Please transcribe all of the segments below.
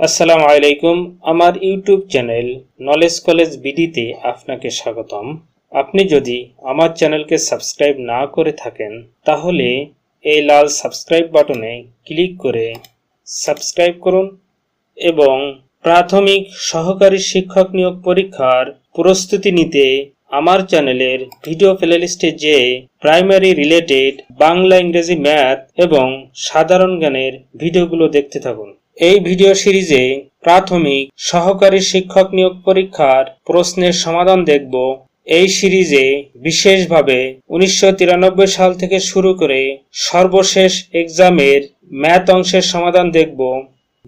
আসসালামু আলাইকুম। আমার ইউটিউব চ্যানেল নলেজ কলেজ বিডিতে আপনাকে স্বাগতম। আপনি যদি আমার চ্যানেলকে সাবস্ক্রাইব না করে থাকেন, তাহলে এই লাল সাবস্ক্রাইব বাটনে ক্লিক করে সাবস্ক্রাইব করুন এবং প্রাথমিক সহকারী শিক্ষক নিয়োগ পরীক্ষার প্রস্তুতি নিতে আমার চ্যানেলের ভিডিও প্লেলিস্টে যে প্রাইমারি রিলেটেড বাংলা ইংরেজি ম্যাথ এবং সাধারণ জ্ঞানের ভিডিওগুলো দেখতে থাকুন। এই ভিডিও সিরিজে প্রাথমিক সহকারী শিক্ষক নিয়োগ পরীক্ষার প্রশ্নের সমাধান দেখব। এই সিরিজে বিশেষভাবে উনিশশো তিরানব্বই সাল থেকে শুরু করে সর্বশেষ এক্সামের ম্যাথ অংশের সমাধান দেখব।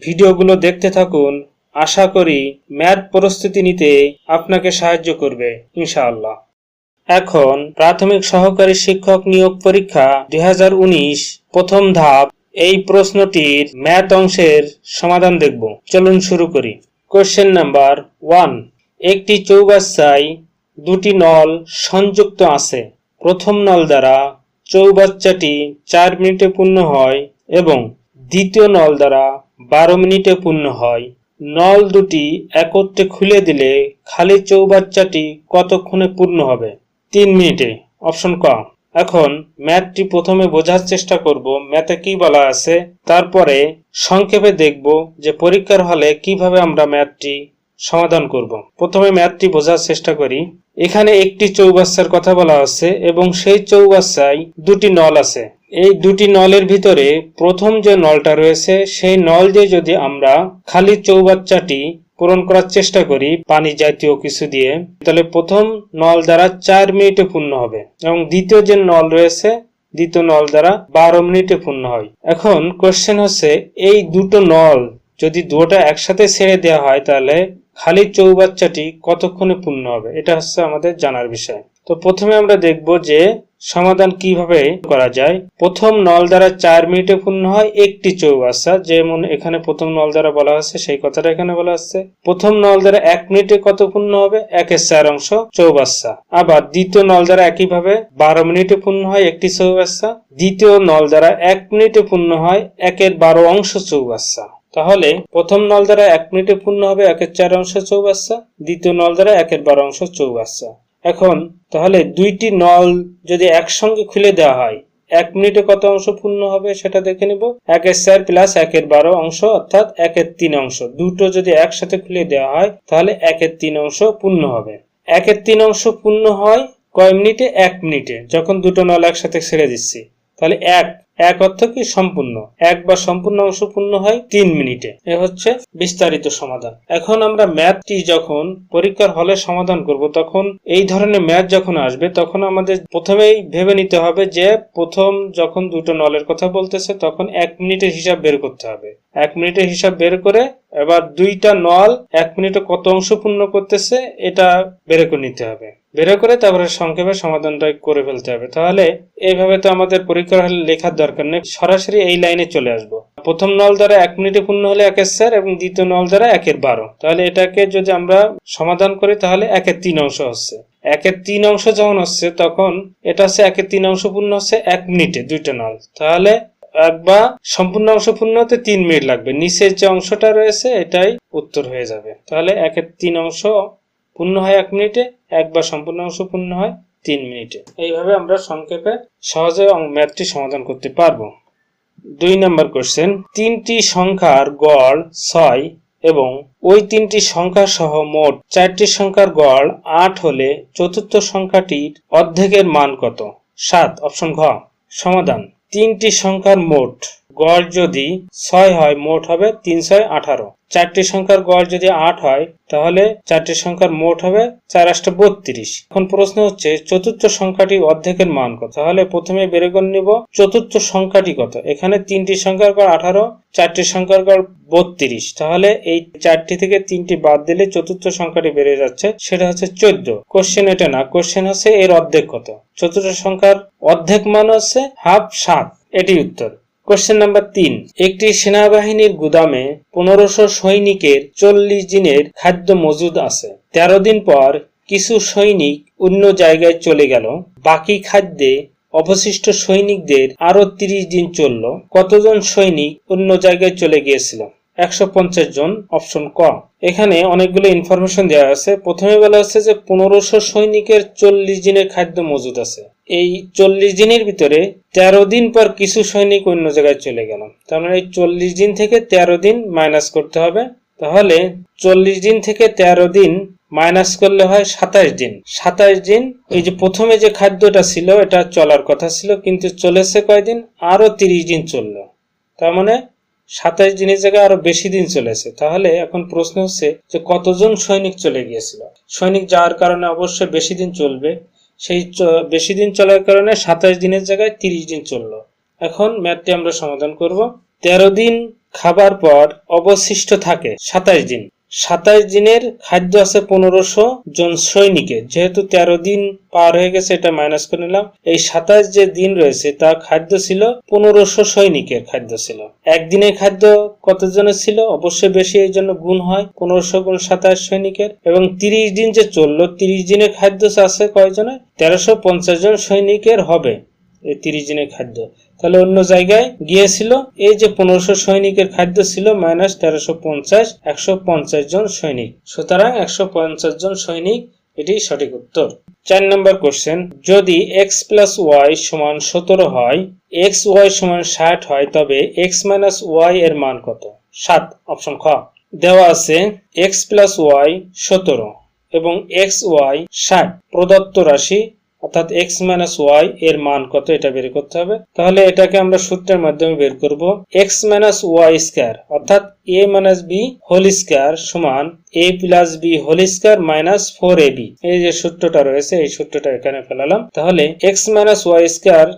ভিডিওগুলো দেখতে থাকুন। আশা করি ম্যাথ প্রস্তুতি নিতে আপনাকে সাহায্য করবে, ইনশাআল্লাহ। এখন প্রাথমিক সহকারী শিক্ষক নিয়োগ পরীক্ষা দু হাজার উনিশ প্রথম ধাপ এই প্রশ্নটির ম্যাথ অংশের সমাধান দেখব। চলুন শুরু করি। কোশ্চেন নাম্বার ওয়ান একটি চৌবাচ্চায় দুটি নল সংযুক্ত আছে। প্রথম নল দ্বারা চৌবাচ্চাটি চার মিনিটে পূর্ণ হয় এবং দ্বিতীয় নল দ্বারা বারো মিনিটে পূর্ণ হয়। নল দুটি একত্রে খুলে দিলে খালি চৌবাচ্চাটি কতক্ষণে পূর্ণ হবে? তিন মিনিটে। অপশন ক। এখন ম্যাথটি প্রথমে বোঝার চেষ্টা করব ম্যাথে কি বলা আছে, তারপরে সংক্ষেপে দেখব যে পরীক্ষার হলে কীভাবে আমরা ম্যাথটি সমাধান করব। প্রথমে ম্যাথটি বোঝার চেষ্টা করি। এখানে একটি চৌবাচ্চার কথা বলা আছে এবং সেই চৌবাচ্চায় দুটি নল আছে। এই দুটি নলের ভিতরে প্রথম যে নলটা রয়েছে, সেই নল দিয়ে যদি আমরা খালি চৌবাচ্চাটি পূরণ করার চেষ্টা করি, পানি জাতীয় কিছু দিয়ে। তাহলে প্রথম নল দ্বারা চার মিনিটে পূর্ণ হবে এবং দ্বিতীয় যে নল রয়েছে, দ্বিতীয় নল দ্বারা বারো মিনিটে পূর্ণ হয়। এখন কোশ্চেন হচ্ছে, এই দুটো নল যদি দুটো একসাথে ছেড়ে দেওয়া হয়, তাহলে খালি চৌবাচ্চাটি কতক্ষণে পূর্ণ হবে? এটা হচ্ছে আমাদের জানার বিষয়। তো প্রথমে আমরা দেখব যে সমাধান কীভাবে করা যায়? প্রথম নল দ্বারা চার মিনিটে পূর্ণ হয় একটি চৌবাচ্চা যেমন এখানে প্রথম নল দ্বারা বলা হচ্ছে সেই কথাটা এখানে বলা হচ্ছে। প্রথম নল দ্বারা এক মিনিটে কত পূর্ণ হবে? একের চার অংশ চৌবাচ্চা আবার দ্বিতীয় নল দ্বারা একইভাবে বারো মিনিটে পূর্ণ হয় একটি চৌবাচ্চা দ্বিতীয় নল দ্বারা এক মিনিটে পূর্ণ হয় একের বারো অংশ চৌবাচ্চা তাহলে প্রথম নল দ্বারা এক মিনিটে পূর্ণ হবে একের চার অংশ চৌবাচ্চা দ্বিতীয় নল দ্বারা একের বারো অংশ চৌবাচ্চা এখন তাহলে দুইটি নল যদি একসঙ্গে খুলে দেওয়া হয়, এক মিনিটে কত অংশ পূর্ণ হবে সেটা দেখে নিব। একের চার প্লাস একের বারো অংশ, অর্থাৎ একের তিন অংশ। দুটো যদি একসাথে খুলে দেওয়া হয়, তাহলে একের তিন অংশ পূর্ণ হবে। একের তিন অংশ পূর্ণ হয় কয় মিনিটে? এক মিনিটে, যখন দুটো নল একসাথে ছেড়ে দিচ্ছি। তাহলে এক এক অর্থ কি সম্পূর্ণ? এক বা সম্পূর্ণ অংশ পূর্ণ হয় তিন মিনিটে। এ হচ্ছে বিস্তারিত সমাধান। এখন আমরা ম্যাথটি যখন পরীক্ষার হলে সমাধান করব, তখন এই ধরনের ম্যাথ যখন আসবে, তখন আমাদের প্রথমেই ভেবে নিতে হবে যে প্রথম যখন দুটো নলের কথা বলতেছে, তখন এক মিনিটের হিসাব বের করতে হবে। এক মিনিটের হিসাব বের করে এবার দুইটা নল এক মিনিটে কত অংশ পূর্ণ করতেছে, এটা বের করে নিতে হবে। বের করে তারপরে সংক্ষেপে সমাধানটা করে ফেলতে হবে। তাহলে এইভাবে তো আমাদের পরীক্ষার হলে লেখার দরকার নেই। সরাসরি এই লাইনে চলে আসব। প্রথম নল দ্বারা এক মিনিটে পূর্ণ হলে একের চার এবং দ্বিতীয় নল দ্বারা একের বারো। তাহলে এটাকে যদি আমরা সমাধান করি, তাহলে একের তিন অংশ হচ্ছে। একের তিন অংশ যখন হচ্ছে, তখন এটা হচ্ছে একের তিন অংশ পূর্ণ হচ্ছে এক মিনিটে দুইটা নল। তাহলে এক বা সম্পূর্ণ অংশ পূর্ণ হতে তিন মিনিট লাগবে। নিচের যে অংশটা রয়েছে, এটাই উত্তর হয়ে যাবে। তাহলে একের তিন অংশ পূর্ণ হয় এক মিনিটে এক বা সম্পূর্ণ অংশ পূর্ণ হয় তিন মিনিটে। এইভাবে আমরা সংক্ষেপে সহজে ম্যাথটি সমাধান করতে পারব। দুই নম্বর কোশ্চেন তিনটি সংখ্যার গড় ছয় এবং ওই তিনটি সংখ্যা সহ মোট চারটি সংখ্যার গড় আট হলে চতুর্থ সংখ্যাটির অর্ধেকের মান কত? সাত, অপশন ঘ। সমাধান। তিনটি সংখ্যার মোট গড় যদি ছয় হয়, মোট হবে তিন ছয় আঠারো। চারটি সংখ্যার গড় যদি আট হয়, তাহলে চারটি সংখ্যার মোট হবে চার আটটা বত্রিশ। এখন প্রশ্ন হচ্ছে, চতুর্থ সংখ্যাটি অর্ধেকের মান কত? তাহলে প্রথমে বের করে নিব। চতুর্থ সংখ্যাটি কত? এখানে তিনটি সংখ্যার গড় আঠারো, চারটি সংখ্যার গড় বত্রিশ। তাহলে এই চারটি থেকে তিনটি বাদ দিলে চতুর্থ সংখ্যাটি বেড়ে যাচ্ছে, সেটা হচ্ছে চোদ্দ। কোশ্চেন এটা না কোশ্চেন হচ্ছে এর অর্ধেক কত? চতুর্থ সংখ্যার অর্ধেক মান হচ্ছে হাফ সাত। এটি উত্তর। কোশ্চেন নাম্বার তিন একটি সেনাবাহিনীর গুদামে পনেরোশো সৈনিকের চল্লিশ দিনের খাদ্য মজুদ আছে। তেরো দিন পর কিছু সৈনিক অন্য জায়গায় চলে গেল। বাকি খাদ্যে অবশিষ্ট সৈনিকদের আরও তিরিশ দিন চলল। কতজন সৈনিক অন্য জায়গায় চলে গিয়েছিল? একশো পঞ্চাশ জন অপশন ক। এখানে অনেকগুলো ইনফরমেশন দেওয়া আছে। প্রথমে বলা হচ্ছে যে পনেরোশো সৈনিকের চল্লিশ দিনের খাদ্য মজুদ আছে। এই চল্লিশ দিনের ভিতরে তেরো দিন পর কিছু সৈনিক অন্য জায়গায় চলে গেল। তার মানে এই চল্লিশ দিন থেকে তেরো দিন মাইনাস করতে হবে। তাহলে চল্লিশ দিন থেকে তেরো দিন মাইনাস করলে হয় সাতাশ দিন। সাতাশ দিন, এই যে প্রথমে যে খাদ্যটা ছিল, এটা চলার কথা ছিল, কিন্তু চলেছে কয়দিন? আরও তিরিশ দিন চলল। তার মানে সাতাশ দিনের জায়গায় আরও বেশি দিন চলেছে। তাহলে এখন প্রশ্ন হচ্ছে যে কতজন সৈনিক চলে গিয়েছিল? সৈনিক যাওয়ার কারণে অবশ্যই বেশি দিন চলবে। সেই বেশি দিন চলার কারণে সাতাশ দিনের জায়গায় তিরিশ দিন চলল। এখন ম্যাথটি আমরা সমাধান করব। তেরো দিন খাবার পর অবশিষ্ট থাকে সাতাশ দিন। সাতাশ দিনের খাদ্য আছে পনেরোশো জন সৈনিকের যেহেতু তেরো দিন পার হয়ে গেছে, এটা মাইনাস করে নিলাম। এই সাতাশ যে দিন রয়েছে, তা খাদ্য ছিল পনেরোশো সৈনিকের খাদ্য ছিল। একদিনের খাদ্য কতজনের ছিল? অবশ্যই বেশি, এই জন্য গুণ হয়। পনেরোশো গুণ সাতাশ সৈনিকের। এবং তিরিশ দিন যে চলল, তিরিশ দিনের খাদ্য আছে কয়জনের? তেরোশো পঞ্চাশ জন সৈনিকের হবে এই তিরিশ দিনের খাদ্য। তাহলে অন্য জায়গায় গিয়েছিল। এই যে পনেরোশো সৈনিকের খাদ্য ছিল, মাইনাস তেরোশো পঞ্চাশ, একশো পঞ্চাশ জন সৈনিক। সুতরাং একশো পঞ্চাশ জন সৈনিক, এটি সঠিক উত্তর। চার নম্বর কোশ্চেন যদি এক্স প্লাস ওয়াই সমান সতেরো হয় এক্স ওয়াই সমান ষাট হয়, তবে এক্স মাইনাস ওয়াই এর মান কত? সাত অপশন খ। দেওয়া আছে এক্স প্লাস ওয়াই সতেরো এবং এক্স ওয়াই ষাট। প্রদত্ত রাশি অর্থাৎ এক্স মাইনাস ওয়াই এর মান কত এটা বের করতে হবে। তাহলে এটাকে আমরা সূত্রের মাধ্যমে বের করব এক্স মাইনাস ওয়াই স্কোয়ার অর্থাৎ a minus b whole square সমান a plus b whole square minus four a b এই যে সূত্রটা রয়েছে, এই সূত্রটা এখানে ফেলালাম। তাহলে এক্স মাইনাস ওয়াই স্কোয়ার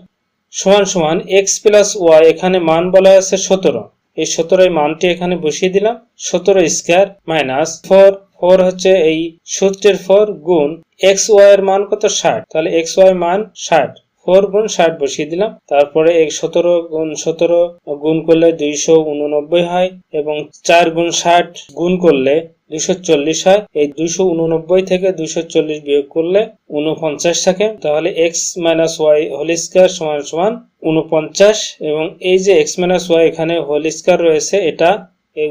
সমান সমান এক্স প্লাস ওয়াই এখানে মান বলা আছে সতেরো। এই সতেরো মানটি এখানে বসিয়ে দিলাম, সতেরো স্কোয়ার মাইনাস ফোর ফোর হচ্ছে এই সূত্রের ফোর গুণ এক্স ওয়াই এর মান কত ষাট? তাহলে এক্স ওয়াই মান ষাট। ফোর গুণ ষাট বসিয়ে দিলাম। তারপরে এক সতেরো গুণ সতেরো গুণ করলে দুইশো উননব্বই হয় এবং চার গুণ ষাট গুণ করলে দুইশো চল্লিশ হয়। এই দুইশো উননব্বই থেকে দুইশো চল্লিশ বিয়োগ করলে উনপঞ্চাশ থাকে। তাহলে x minus y whole square সমান সমান উনপঞ্চাশ এবং এই যে এক্স মাইনাস ওয়াই এখানে হোল স্কোয়ার রয়েছে, এটা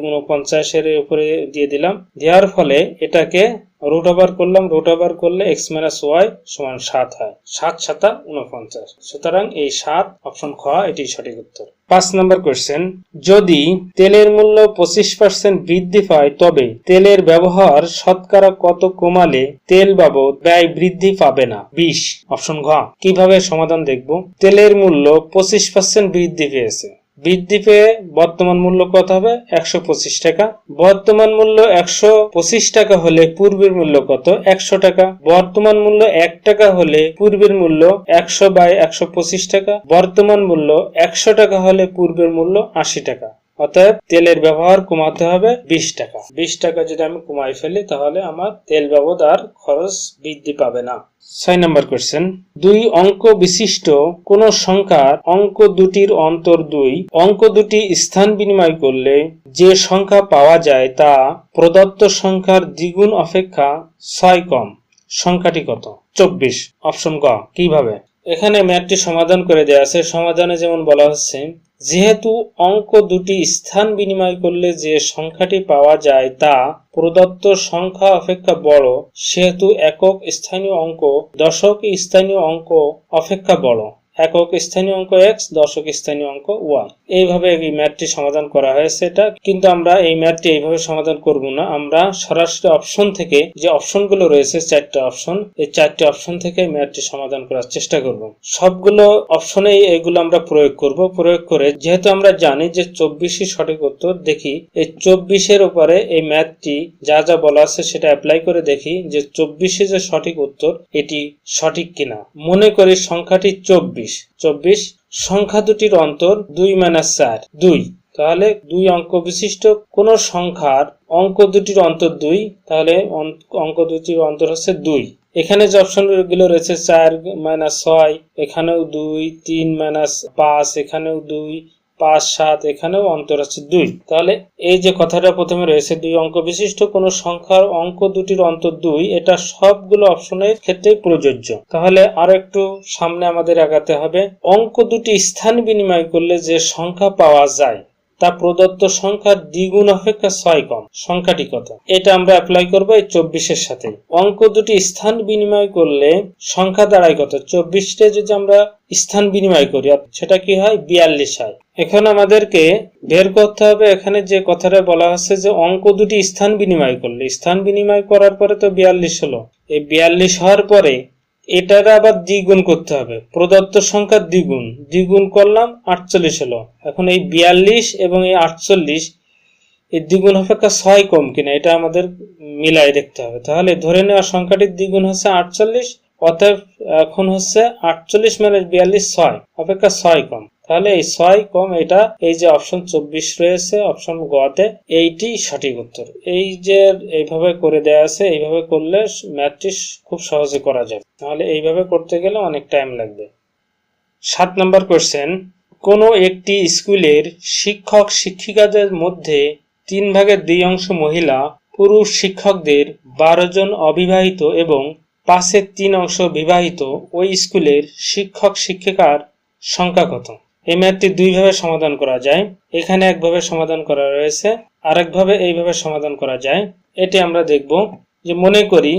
উনপঞ্চাশের উপরে দিয়ে দিলাম। দেওয়ার ফলে এটাকে রুট ওভার করলাম। রুট ওভার করলে এক্স মাইনাস ওয়াই সমান সাত হয়। সাত সাতা উনপঞ্চাশ সুতরাং এই সাত অপশন খ এটি সঠিক উত্তর। পাঁচ নম্বর কোয়েশ্চেন যদি তেলের মূল্য পঁচিশ পার্সেন্ট বৃদ্ধি পায়, তবে তেলের ব্যবহার শতকরা কত কমালে তেল বাবদ ব্যয় বৃদ্ধি পাবে না? বিশ। অপশন ঘ, কীভাবে সমাধান দেখব? তেলের মূল্য পঁচিশ পার্সেন্ট বৃদ্ধি পেয়েছে। বৃদ্ধি পেয়ে বর্তমান মূল্য কত হবে? একশো পঁচিশ টাকা। বর্তমান মূল্য একশো পঁচিশ টাকা হলে পূর্বের মূল্য কত? একশো টাকা। বর্তমান মূল্য এক টাকা হলে পূর্বের মূল্য একশো বাই একশো পঁচিশ টাকা। বর্তমান মূল্য একশো টাকা হলে পূর্বের মূল্য আশি টাকা। অতএব তেলের ব্যবহার কমাতে হবে বিশ টাকা। বিশ টাকা যদি আমি কমাই ফেলি, তাহলে আমার তেল বাবদ আর খরচ বৃদ্ধি পাবে না। ছয় নম্বর কোশ্চেন দুই অঙ্ক বিশিষ্ট কোন সংখ্যার অঙ্ক দুটির অন্তর দুই। অঙ্ক দুটি স্থান বিনিময় করলে যে সংখ্যা পাওয়া যায় তা প্রদত্ত সংখ্যার দ্বিগুণ অপেক্ষা ছয় কম। সংখ্যাটি কত? চব্বিশ। অপশন গ কীভাবে? এখানে ম্যাথটি সমাধান করে দেওয়া আছে। সমাধানে যেমন বলা হচ্ছে যেহেতু অঙ্ক দুটি স্থান বিনিময় করলে যে সংখ্যাটি পাওয়া যায় তা প্রদত্ত সংখ্যা অপেক্ষা বড়, সেহেতু একক স্থানীয় অঙ্ক দশক স্থানীয় অঙ্ক অপেক্ষা বড়। একক স্থানীয় অঙ্ক এক্স দশক স্থানীয় অঙ্ক ওয়াই এইভাবে এই ম্যাথটি সমাধান করা হয়েছে এটা। কিন্তু আমরা এই ম্যাথটি এইভাবে সমাধান করব না। আমরা সরাসরি অপশন থেকে যে অপশনগুলো রয়েছে, চারটে অপশন, এই চারটে অপশন থেকে ম্যাথটি সমাধান করার চেষ্টা করব। সবগুলো অপশনে এগুলো আমরা প্রয়োগ করব। প্রয়োগ করে যেহেতু আমরা জানি যে চব্বিশই সঠিক উত্তর, দেখি এই চব্বিশের উপরে এই ম্যাথটি যা যা বলা আছে সেটা অ্যাপ্লাই করে দেখি যে চব্বিশে যে সঠিক উত্তর, এটি সঠিক কিনা। মনে করি সংখ্যাটি চব্বিশ। চব্বিশ সংখ্যা দুটির অন্তর দুই মাইনাস চার, দুই। তাহলে দুই অঙ্ক বিশিষ্ট, কোন সংখ্যার অঙ্ক দুটির অন্তর দুই, তাহলে অঙ্ক দুটির অন্তর হচ্ছে দুই। এখানে যে অপশনগুলো রয়েছে, চার মাইনাস ছয়, এখানেও দুই, তিন মাইনাস পাঁচ, এখানেও দুই পাঁচ, সাত, এখানেও অন্তর আছে দুই। তাহলে এই যে কথাটা প্রথমে রয়েছে, দুই অঙ্ক বিশিষ্ট, কোন সংখ্যার অঙ্ক দুটির অন্তর দুই, এটা সবগুলো অপশনের ক্ষেত্রে প্রযোজ্য। তাহলে আরও একটু সামনে আমাদের আগাতে হবে। অঙ্ক দুটি স্থান বিনিময় করলে যে সংখ্যা পাওয়া যায়, তা প্রদত্ত সংখ্যার দ্বিগুণ অপেক্ষা ছয় কম। সংখ্যাটি কত? এটা আমরা অ্যাপ্লাই করব এই চব্বিশের সাথে। অঙ্ক দুটি স্থান বিনিময় করলে সংখ্যা দাঁড়ায় কত? চব্বিশটা যদি আমরা স্থান বিনিময় করি, সেটা কি হয়? বিয়াল্লিশ হয়। এখন আমাদেরকে বের করতে হবে। এখানে যে কথাটা বলা হচ্ছে যে অঙ্ক দুটি স্থান বিনিময় করলে। স্থান বিনিময় করার পরে তো বিয়াল্লিশ হলো। এই বিয়াল্লিশ হওয়ার পরে এটার আবার দ্বিগুণ করতে হবে। প্রদত্ত সংখ্যা দ্বিগুণ। দ্বিগুণ করলাম, আটচল্লিশ হলো। এখন এই বিয়াল্লিশ এবং এই আটচল্লিশ এর দ্বিগুণ অপেক্ষা ছয় কম কিনা, এটা আমাদের মিলাই দেখতে হবে। তাহলে ধরে নেওয়া সংখ্যাটির দ্বিগুণ হচ্ছে আটচল্লিশ, অতএব এখন হচ্ছে আটচল্লিশ মাইনাস বিয়াল্লিশ ছয়, অপেক্ষা ছয় কম। তাহলে এই ছয় কম এটা, এই যে অপশন চব্বিশ রয়েছে অপশন গতে এইটি সঠিক উত্তর। এই যে এইভাবে করে দেয়া আছে, এইভাবে করলে ম্যাথটি খুব সহজে করা যাবে তাহলে এইভাবে করতে গেলে অনেক টাইম লাগবে। সাত নম্বর কোশ্চেন কোনো একটি স্কুলের শিক্ষক শিক্ষিকাদের মধ্যে তিন ভাগের দুই অংশ মহিলা, পুরুষ শিক্ষকদের বারো জন অবিবাহিত এবং পাশের তিন অংশ বিবাহিত, ওই স্কুলের শিক্ষক শিক্ষিকার সংখ্যা কত? এই ম্যাথটি দুইভাবে সমাধান করা যায়। এখানে একভাবে সমাধান করা রয়েছে আরেকভাবে এইভাবে সমাধান করা যায়। এটি আমরা দেখব যে মনে করি,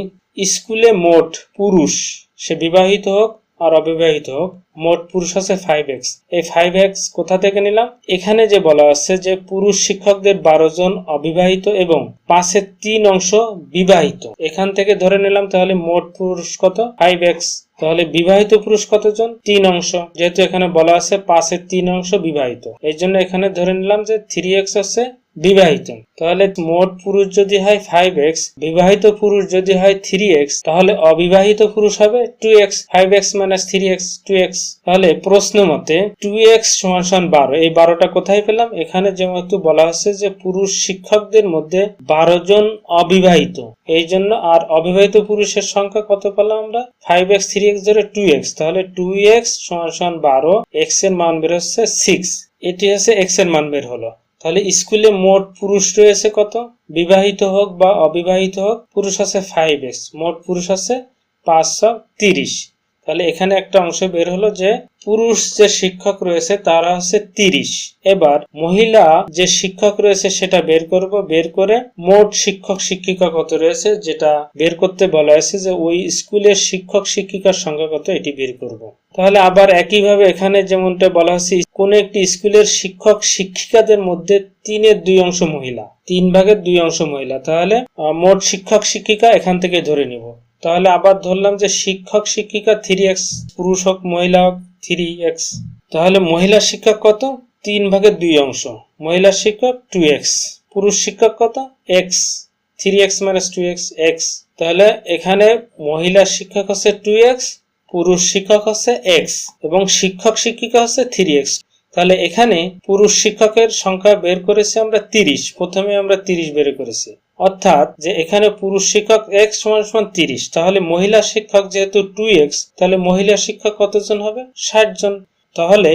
স্কুলে মোট পুরুষ সে বিবাহিত হোক আর অবিবাহিত হোক, মোট পুরুষ আছে ফাইভ এক্স এই ফাইভ এক্স কোথা থেকে নিলাম? এখানে যে বলা আছে যে পুরুষ শিক্ষকদের বারো জন অবিবাহিত এবং পাঁচের তিন অংশ বিবাহিত। এখান থেকে ধরে নিলাম তাহলে মোট পুরুষ কত? ফাইভ এক্স তাহলে বিবাহিত পুরুষ কতজন? তিন অংশ। যেহেতু এখানে বলা আছে পাঁচের তিন অংশ বিবাহিত। এই জন্য এখানে ধরে নিলাম যে থ্রি এক্স হচ্ছে বিবাহিত। তাহলে মোট পুরুষ যদি হয় ফাইভ এক্স বিবাহিত পুরুষ যদি হয় থ্রি এক্স তাহলে অবিবাহিত পুরুষ হবে two x five x minus three x two x তাহলে প্রশ্ন মতে টু এক্স সমান সমান বারো, এই বারোটা কোথায় পেলাম? এখানে যেহেতু বলা হচ্ছে যে পুরুষ শিক্ষকদের মধ্যে বারো জন অবিবাহিত, এই জন্য আর অবিবাহিত পুরুষের সংখ্যা কত পেলাম আমরা? ফাইভ এক্স থ্রি এক্স ধরে টু এক্স তাহলে টু এক্স সমান সমান বারো এক্সের মান বের হচ্ছে সিক্স এটি হচ্ছে এক্সের মান বের হলো। তাহলে স্কুলে মোট পুরুষ রয়েছে কত? বিবাহিত হোক বা অবিবাহিত হোক, পুরুষ আছে ফাইভ এস মোট পুরুষ আছে পাঁচশো তিরিশ। তাহলে এখানে একটা অংশ বের হলো যে পুরুষ যে শিক্ষক রয়েছে তারা হচ্ছে তিরিশ। এবার মহিলা যে শিক্ষক রয়েছে সেটা বের করব, বের করে মোট শিক্ষক শিক্ষিকা কত রয়েছে যেটা বের করতে বলা হয়েছে যে ওই স্কুলের শিক্ষক শিক্ষিকার সংখ্যা কত এটি বের করব। তাহলে আবার একইভাবে এখানে যেমনটা বলা হচ্ছে কোন একটি স্কুলের শিক্ষক শিক্ষিকাদের মধ্যে তিনের দুই অংশ মহিলা, তিন ভাগের দুই অংশ মহিলা। তাহলে মোট শিক্ষক শিক্ষিকা এখান থেকে ধরে নিব। তাহলে আবার ধরলাম যে শিক্ষক, শিক্ষিকা থ্রি এক্স পুরুষ হোক, মহিলা হোক থ্রি এক্স তাহলে মহিলা শিক্ষক কত? তিন ভাগের দুই অংশ। মহিলা শিক্ষক টু এক্স পুরুষ শিক্ষক কত? X three x minus two x x তাহলে এখানে মহিলা শিক্ষক হচ্ছে টু এক্স পুরুষ শিক্ষক হচ্ছে এক্স এবং শিক্ষক, শিক্ষিকা হচ্ছে থ্রি এক্স তাহলে এখানে পুরুষ শিক্ষকের সংখ্যা বের করেছি আমরা তিরিশ। প্রথমে আমরা তিরিশ বের করেছি। অর্থাৎ যে এখানে পুরুষ শিক্ষক এক্স সমান সমান তিরিশ, তাহলে মহিলা শিক্ষক যেহেতু টু এক্স তাহলে মহিলা শিক্ষক কতজন হবে? ষাট জন। তাহলে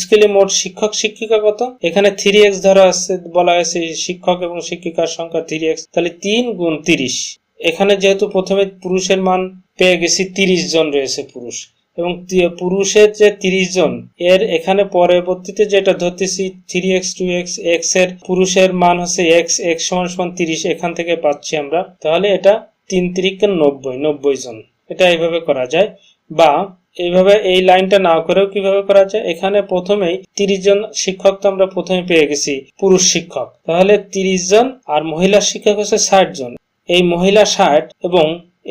স্কুলে মোট শিক্ষক শিক্ষিকা কত? এখানে থ্রি এক্স ধরা আছে, বলা হয়েছে শিক্ষক এবং শিক্ষিকার সংখ্যা থ্রি এক্স তাহলে তিন গুণ তিরিশ। এখানে যেহেতু প্রথমে পুরুষের মান পেয়ে গেছি তিরিশ জন রয়েছে পুরুষ। এবং পুরুষের যে তিরিশ জন, এর এখানে পরবর্তীতে যেটা ধরতেছি থ্রি এক্স টু এক্স এক্সের পুরুষের মান হচ্ছে এক্স এক্স সমান সমান তিরিশ, এখান থেকে পাচ্ছি আমরা। তাহলে এটা তিন তিরিকে নব্বই নব্বই জন। এটা এইভাবে করা যায়। বা এইভাবে এই লাইনটা না করেও কীভাবে করা যায়? এখানে প্রথমেই তিরিশ জন শিক্ষক তো আমরা প্রথমে পেয়ে গেছি, পুরুষ শিক্ষক। তাহলে তিরিশ জন আর মহিলা শিক্ষক হচ্ছে ষাট জন। এই মহিলা ষাট এবং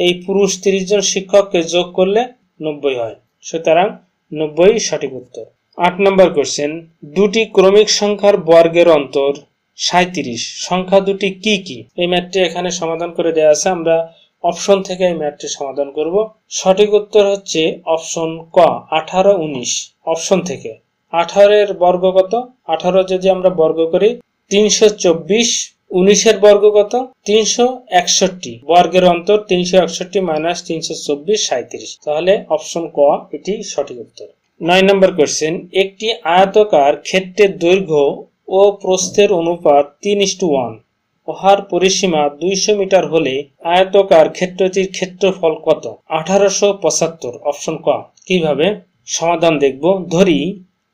এই পুরুষ তিরিশ জন শিক্ষককে যোগ করলে নব্বই হয়। সুতরাং নব্বই সঠিক উত্তর। আট নম্বর কোশ্চেন দুটি ক্রমিক সংখ্যার বর্গের অন্তর সাঁত্রিশ সংখ্যা দুটি কি কি? এই ম্যাথটি এখানে সমাধান করে দেওয়া আছে। আমরা অপশন থেকে এই ম্যাথটি সমাধান করব। সঠিক উত্তর হচ্ছে অপশন ক, আঠারো উনিশ। অপশন থেকে। আঠারোর বর্গ কত? আঠারো যদি আমরা বর্গ করি, তিনশো চব্বিশ উনিশের বর্গ কত? তিনশো একষট্টি। বর্গের অন্তর তিনশো একষট্টি মাইনাস তিনশো চব্বিশ সাঁত্রিশ তাহলে অপশন ক, এটি সঠিক উত্তর। নয় নম্বর কোশ্চেন একটি আয়তকার ক্ষেত্রের দৈর্ঘ্য ও প্রস্থের অনুপাত তিন ইস্টু ওয়ান। উহার পরিসীমা দুইশো মিটার হলে আয়তকার ক্ষেত্রটির ক্ষেত্রফল কত? আঠারোশো পঁচাত্তর। অপশন ক, কীভাবে? সমাধান দেখব। ধরি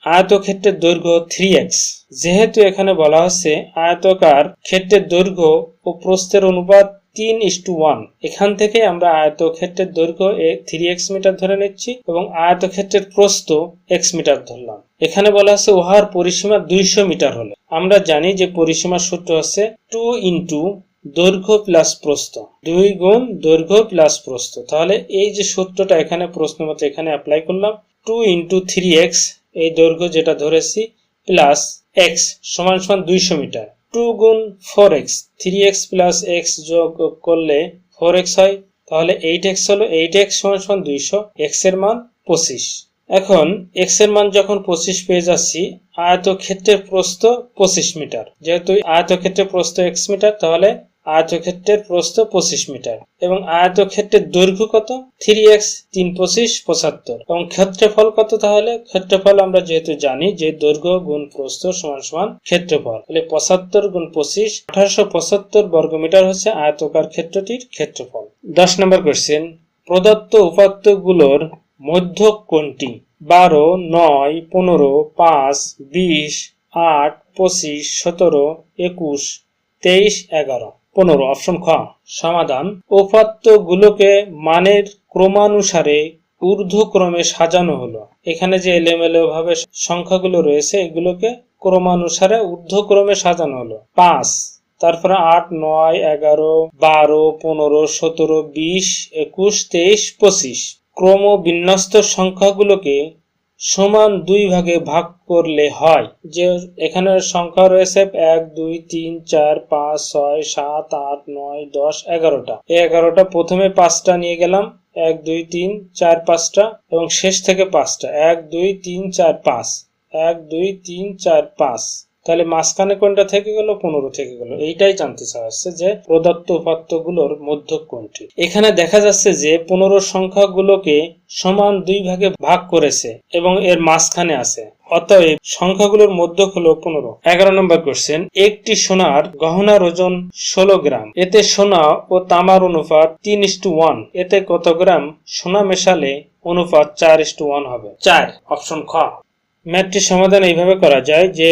আয়তক্ষেত্রের দৈর্ঘ্য থ্রি এক্স যেহেতু এখানে বলা হচ্ছে আয়তকার ক্ষেত্রের দৈর্ঘ্য ও প্রস্থের অনুপাত তিন ইস টু ওয়ান এখান থেকে আমরা আয়তক্ষেত্রের দৈর্ঘ্য থ্রি এক্স মিটার ধরে নিচ্ছি এবং আয়তক্ষেত্রের প্রস্থ এক্স মিটার ধরলাম। এখানে বলা আছে উহার পরিসীমা দুইশো মিটার হলে। আমরা জানি যে পরিসীমার সূত্র হচ্ছে টু ইন্টু দৈর্ঘ্য প্লাস প্রস্থ। দুই গুণ দৈর্ঘ্য প্লাস প্রস্থ। তাহলে এই যে সূত্রটা এখানে প্রশ্ন মতো এখানে অ্যাপ্লাই করলাম টু ইন্টু থ্রি এক্স এই দৈর্ঘ্য যেটা ধরেছি প্লাস এক্স সমান সমান দুইশো মিটার। টু গুণ four x three x plus x যোগ করলে ফোর এক্স হয়, তাহলে এইট এক্স হলো এইট এক্স সমান সমান দুইশো এক্সের মান পঁচিশ। এখন এক্সের মান যখন পঁচিশ পেয়ে যাচ্ছি, আয়তক্ষেত্রের প্রস্থ পঁচিশ মিটার। যেহেতু আয়তক্ষেত্রের প্রস্থ এক্স মিটার, তাহলে আয়তক্ষেত্রের প্রস্থ পঁচিশ মিটার এবং আয়তক্ষেত্রের দৈর্ঘ্য কত? থ্রি এক্স তিন পঁচিশ পঁচাত্তর। এবং ক্ষেত্রফল কত তাহলে? ক্ষেত্রফল আমরা যেহেতু জানি যে দৈর্ঘ্য গুণ প্রস্থ সমান সমান ক্ষেত্রফল। তাহলে পঁচাত্তর গুণ পঁচিশ, আঠারোশো পঁচাত্তর বর্গমিটার হচ্ছে আয়তকার ক্ষেত্রটির ক্ষেত্রফল। দশ নম্বর কোশ্চেন প্রদত্ত উপাত্তগুলোর মধ্য কোনটি বারো, নয়, পনেরো, পাঁচ, বিশ, আট, পঁচিশ, সতেরো, একুশ, তেইশ, এগারো। পনেরো অপশন খ, সমাধান। উপাত্তগুলোকে মানের ক্রমানুসারে ঊর্ধ্বক্রমে সাজানো হলো। এখানে যে এলোমেলো ভাবে সংখ্যাগুলো রয়েছে, এগুলোকে ক্রমানুসারে ঊর্ধ্বক্রমে সাজানো হলো। পাঁচ, তারপরে আট, নয়, এগারো, বারো, পনেরো, সতেরো, বিশ, একুশ, তেইশ, পঁচিশ। ক্রম বিন্যস্ত সংখ্যাগুলোকে সমান দুই ভাগে ভাগ করলে হয়। যে এখানে সংখ্যা রয়েছে এক, দুই, তিন, চার, পাঁচ, ছয়, সাত, আট, নয়, দশ, এগারোটা। এই এগারোটা প্রথমে পাঁচটা নিয়ে গেলাম। এক, দুই, তিন, চার, পাঁচটা এবং শেষ থেকে পাঁচটা। এক, দুই, তিন, চার, পাঁচ। এক, দুই, তিন, চার, পাঁচ। তাহলে মাঝখানে কোনটা থেকে গেল? পনেরো থেকে গেল। এইটাই জানতে চাওয়া যে প্রদত্ত উপাত্তগুলোর মধ্য কোনটি? এখানে দেখা যাচ্ছে যে পনেরো সংখ্যাগুলোকে সমান দুই ভাগে ভাগ করেছে এবং এর মাঝখানে আছে। অতএব সংখ্যাগুলোর মধ্য হলো পনেরো। এগারো নম্বর কোশ্চেন একটি সোনার গহনার ওজন ষোলো গ্রাম। এতে সোনা ও তামার অনুপাত তিন ইস টু ওয়ান। এতে কত গ্রাম? সোনা মেশালে অনুপাত চার ইস টু ওয়ান হবে। চার, অপশন খ। ম্যাথটির সমাধান এইভাবে করা যায় যে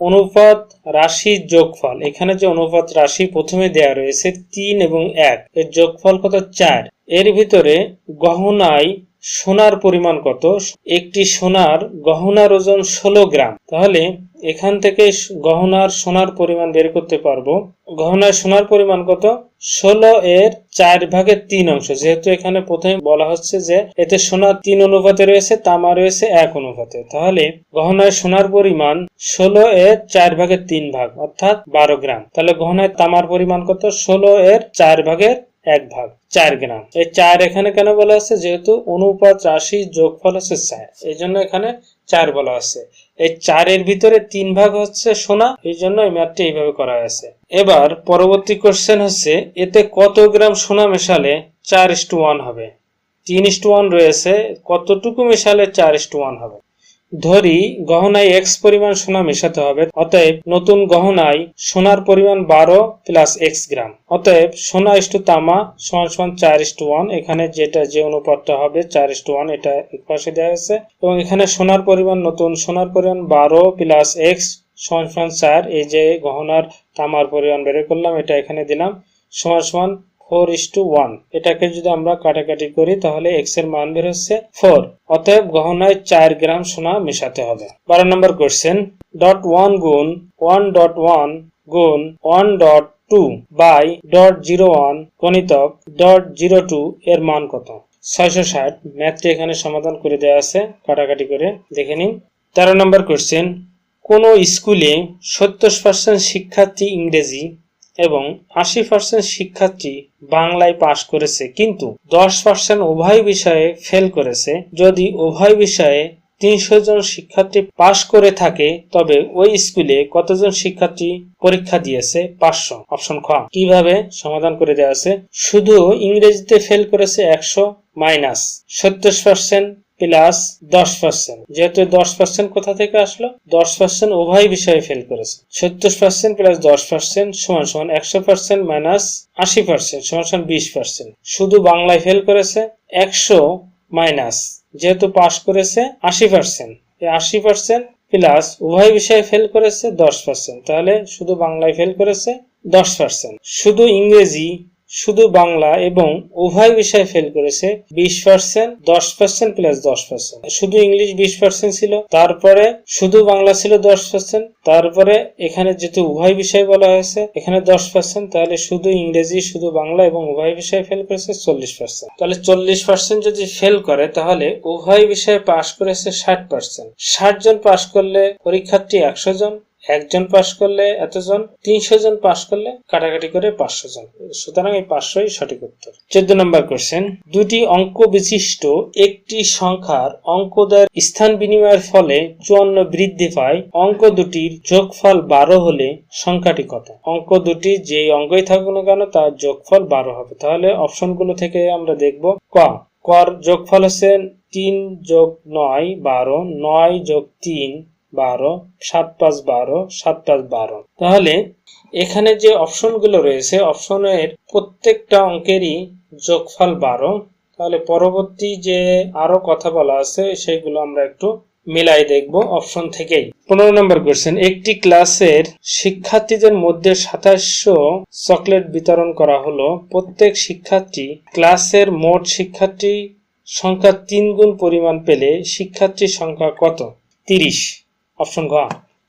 অনুপাত রাশি যোগফল। এখানে যে অনুপাত রাশি প্রথমে দেয়া রয়েছে তিন এবং এক। এর যোগফল কত? চার। এর ভিতরে গহনায় সোনার পরিমাণ কত? একটি সোনার গহনার ওজন ষোলো গ্রাম। তাহলে এখান থেকে গহনার সোনার পরিমাণ বের করতে পারব। গহনার সোনার পরিমাণ কত? ষোলো এর চার ভাগের তিন অংশ। যেহেতু এখানে প্রথমে বলা হচ্ছে যে এতে সোনা তিন অনুপাতে রয়েছে, তামা রয়েছে এক অনুপাতে। তাহলে গহনায় সোনার পরিমাণ ষোলো এর চার ভাগের তিন ভাগ, অর্থাৎ বারো গ্রাম। তাহলে গহনায় তামার পরিমাণ কত? ষোলো এর চার ভাগের এক ভাগ, চার গ্রাম। এই চার এখানে কেন বলা আছে যেহেতু অনুপাত রাশি যোগফল হচ্ছে চার। এই জন্য এখানে চার বলা আছে এই চারের ভিতরে তিন ভাগ হচ্ছে সোনা, এই জন্য এই ম্যাথটি এইভাবে করা হয়েছে। এবার পরবর্তী কোশ্চেন হচ্ছে, এতে কত গ্রাম সোনা মেশালে চার ইস টু ওয়ান হবে? তিন ইস টু ওয়ান রয়েছে, কতটুকু মেশালে চার ইস টু ওয়ান হবে? ধরি গহনায় এক্স পরিমাণ সোনা মেশাতে হবে, অতএব নতুন গহনায় সোনার পরিমাণ বারো প্লাস এক্স গ্রাম। অতএব সোনা ইস্টু তামা সমান সমান চার ইস্টু ওয়ান এখানে যেটা যে অনুপাতটা হবে চার ইস্টু ওয়ান এটা এক পাশে দেওয়া হয়েছে এবং এখানে সোনার পরিমাণ নতুন, সোনার পরিমাণ বারো প্লাস এক্স সমান সমান চার, এই যে গহনার তামার পরিমাণ বের করলাম, এটা এখানে দিলাম। সমান সমান ফোর ইস টু ওয়ান। এটাকে যদি আমরা কাটাকাটি করি, তাহলে এক্সের মান বের হচ্ছে ফোর। অতএব গহনায় চার গ্রাম সোনা মেশাতে হবে। বারো নম্বর কোশ্চেন ডট ওয়ান গুণ ওয়ান ডট ওয়ান গুণ one dot two by dot zero one গণিতক dot zero two এর মান কত? ছয়শো ষাট। ম্যাথটি এখানে সমাধান করে দেওয়া আছে। কাটাকাটি করে দেখে নিন। তেরো নম্বর কোশ্চেন কোনো স্কুলে সত্তর পার্সেন্ট শিক্ষার্থী ইংরেজি এবং আশি পার্সেন্ট শিক্ষার্থী বাংলায় পাশ করেছে, কিন্তু দশ পার্সেন্ট উভয় বিষয়ে ফেল করেছে। যদি উভয় বিষয়ে তিনশো জন শিক্ষার্থী পাশ করে থাকে, তবে ওই স্কুলে কতজন শিক্ষার্থী পরীক্ষা দিয়েছে? পাঁচশো। অপশন খ। কীভাবে সমাধান করে দেওয়া আছে? শুধু ইংরেজিতে ফেল করেছে একশো মাইনাস সত্তর পার্সেন্ট প্লাস দশ পার্সেন্ট যেহেতু দশ পার্সেন্ট কোথা থেকে আসলো? দশ পার্সেন্ট উভয় বিষয়ে ফেল করেছে। সত্তর পার্সেন্ট প্লাস দশ পার্সেন্ট সমান সমান একশো পার্সেন্ট মাইনাস আশি পার্সেন্ট সমান সমান বিশ পার্সেন্ট শুধু বাংলায় ফেল করেছে একশো মাইনাস যেহেতু পাশ করেছে আশি পার্সেন্ট আশি পার্সেন্ট প্লাস উভয় বিষয়ে ফেল করেছে দশ পার্সেন্ট তাহলে শুধু বাংলায় ফেল করেছে দশ পার্সেন্ট শুধু ইংরেজি শুধু বাংলা এবং উভয় বিষয়ে ফেল করেছে, বিশ পার্সেন্ট দশ পার্সেন্ট প্লাস দশ পার্সেন্ট শুধু ইংলিশ বিশ পার্সেন্ট ছিল, তারপরে শুধু বাংলা ছিল দশ পার্সেন্ট তারপরে এখানে যেহেতু উভয় বিষয় বলা হয়েছে, এখানে দশ পার্সেন্ট তাহলে শুধু ইংরেজি, শুধু বাংলা এবং উভয় বিষয়ে ফেল করেছে চল্লিশ পার্সেন্ট তাহলে চল্লিশ পার্সেন্ট যদি ফেল করে, তাহলে উভয় বিষয়ে পাশ করেছে ষাট পার্সেন্ট ষাট জন পাশ করলে পরীক্ষার্থী একশো জন একজন পাশ করলে এতজন? তিনশো জন পাশ করলে কাটাকাটি করে পাঁচশো জন। সুতরাং এই পাঁচশোই সঠিক উত্তর। চোদ্দ নম্বর কোশ্চেন দুটি অঙ্ক বিশিষ্ট একটি সংখ্যার অঙ্ক অঙ্কদের স্থান বিনিময়ের ফলে চুয়ান্ন বৃদ্ধি পায়। অঙ্ক দুটির যোগফল বারো হলে সংখ্যাটি কত? অঙ্ক দুটি যে অঙ্কই থাকুক না কেন, তার যোগফল বারো হবে। তাহলে অপশনগুলো থেকে আমরা দেখব ক। কর যোগফল হচ্ছে তিন যোগ নয় বারো, নয় যোগ তিন বারো, সাত পাঁচ বারো, সাত পাঁচ বারো। তাহলে এখানে যে অপশনগুলো রয়েছে, অপশনের প্রত্যেকটা অঙ্কেরই যোগফল বারো। তাহলে পরবর্তী যে আরও কথা বলা আছে, সেগুলো আমরা একটু মিলাই দেখব অপশন থেকেই। পনেরো নম্বর কোয়েশ্চেন একটি ক্লাসের শিক্ষার্থীদের মধ্যে সাতাশশো চকলেট বিতরণ করা হলো। প্রত্যেক শিক্ষার্থী ক্লাসের মোট শিক্ষার্থী সংখ্যা তিন গুণ পরিমাণ পেলে শিক্ষার্থীর সংখ্যা কত? তিরিশ। অপশন ঘ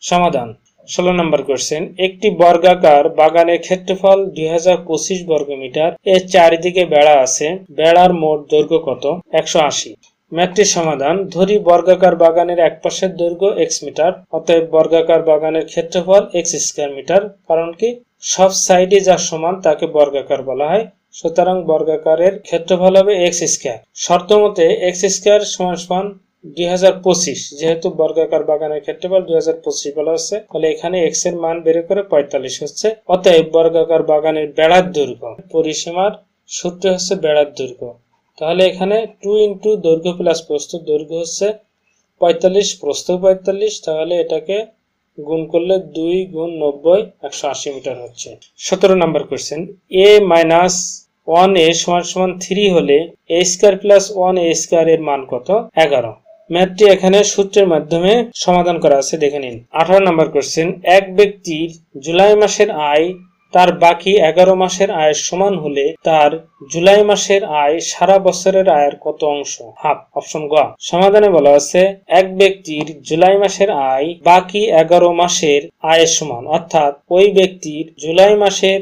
সমাধান। ষোলো নম্বর কোশ্চেন একটি বর্গাকার বাগানের ক্ষেত্রফল দুই বর্গ মিটার, এর চারিদিকে বেড়া আছে, বেড়ার মোট দৈর্ঘ্য কত? একশো আশি। ম্যাথটির সমাধান, ধরি বর্গাকার বাগানের এক পাশের দৈর্ঘ্য এক্স মিটার, অতএব বর্গাকার বাগানের ক্ষেত্রফল এক্স স্কোয়ার মিটার কারণ কি? সব সাইডে যা সমান তাকে বর্গাকার বলা হয়, সুতরাং বর্গাকারের ক্ষেত্রফল হবে এক্স স্কোয়ার শর্ত মতে এক্স স্কোয়ার সমান সমান দুই হাজার পঁচিশ, যেহেতু বর্গাকার বাগানের ক্ষেত্রফল দুই বলা হচ্ছে, তাহলে এখানে এক্সের মান বের করে পঁয়তাল্লিশ হচ্ছে। অতএব বর্গাকার বাগানের বেড়ার দৈর্ঘ্য, পরিসীমার সূত্র হচ্ছে বেড়ার দৈর্ঘ্য। তাহলে এখানে টু ইন্টু দৈর্ঘ্য প্লাস প্রস্থ দৈর্ঘ্য হচ্ছে পঁয়তাল্লিশ, প্রস্থ পঁয়তাল্লিশ, তাহলে এটাকে গুণ করলে দুই গুণ নব্বই, একশো আশি মিটার হচ্ছে। সতেরো নম্বর question a minus one a সমান সমান থ্রি হলে a square plus one a square এর মান কত? এগারো। ম্যাথটি এখানে সূত্রের মাধ্যমে সমাধান করা আছে, দেখে নিন। আঠারো নম্বর কোশ্চেন এক ব্যক্তির জুলাই মাসের আয় তার বাকি এগারো মাসের আয়ের সমান হলে তার জুলাই মাসের আয় সারা বছরের আয়ের কত অংশ? হাফ, অপশন গ। সমাধানে বলা আছে, এক ব্যক্তির জুলাই মাসের আয় বাকি এগারো মাসের আয়ের সমান। অর্থাৎ ওই ব্যক্তির জুলাই মাসের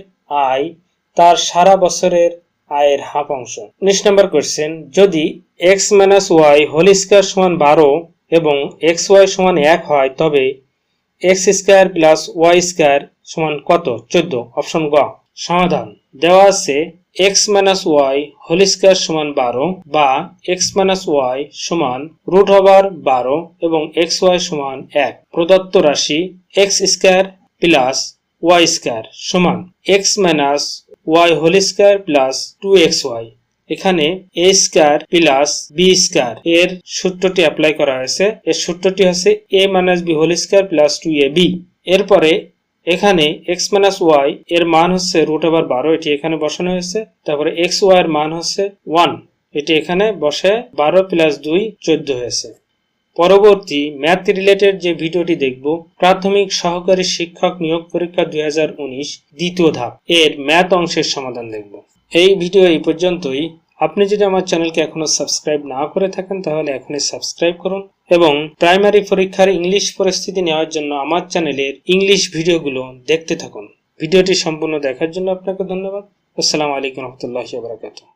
আয় তার সারা বছরের আয়ের হাফ অংশ। উনিশ নম্বর কোয়েশ্চেন যদি x minus y whole square সমান বারো এবং এক্স ওয়াই সমান এক হয়, তবে x square plus y square সমান কত? চোদ্দ। অপশন গ। সমাধান। দেওয়া আছে x minus y whole square সমান বারো বা এক্স মাইনাস ওয়াই সমান রুট ওভার বারো এবং এক্স ওয়াই সমান এক। প্রদত্ত রাশি x square plus y square সমান x minus y whole square plus two x y. এখানে a square plus b square এর সূত্রটি অ্যাপ্লাই করা হয়েছে। এর সূত্রটি হচ্ছে a minus b whole square plus two a b এরপরে এখানে এক্স মাইনাস ওয়াই এর মান হচ্ছে রুট ওভার বারো, এটি এখানে বসানো হয়েছে। তারপরে এক্স ওয়াই এর মান হচ্ছে ওয়ান এটি এখানে বসে বারো প্লাস দুই চোদ্দ হয়েছে। পরবর্তী ম্যাথ রিলেটেড যে ভিডিওটি দেখব, প্রাথমিক সহকারী শিক্ষক নিয়োগ পরীক্ষা দুই হাজার উনিশ, দ্বিতীয় ধাপ, এর ম্যাথ অংশের সমাধান দেখব। এই ভিডিও এই পর্যন্তই। আপনি যদি আমার চ্যানেলকে এখনও সাবস্ক্রাইব না করে থাকেন, তাহলে এখনই সাবস্ক্রাইব করুন এবং প্রাইমারি পরীক্ষার ইংলিশ পরিস্থিতি নেওয়ার জন্য আমার চ্যানেলের ইংলিশ ভিডিওগুলো দেখতে থাকুন। ভিডিওটি সম্পূর্ণ দেখার জন্য আপনাকে ধন্যবাদ। আসসালামু আলাইকুম রহমতুল্লাহ বারাকাতুহ।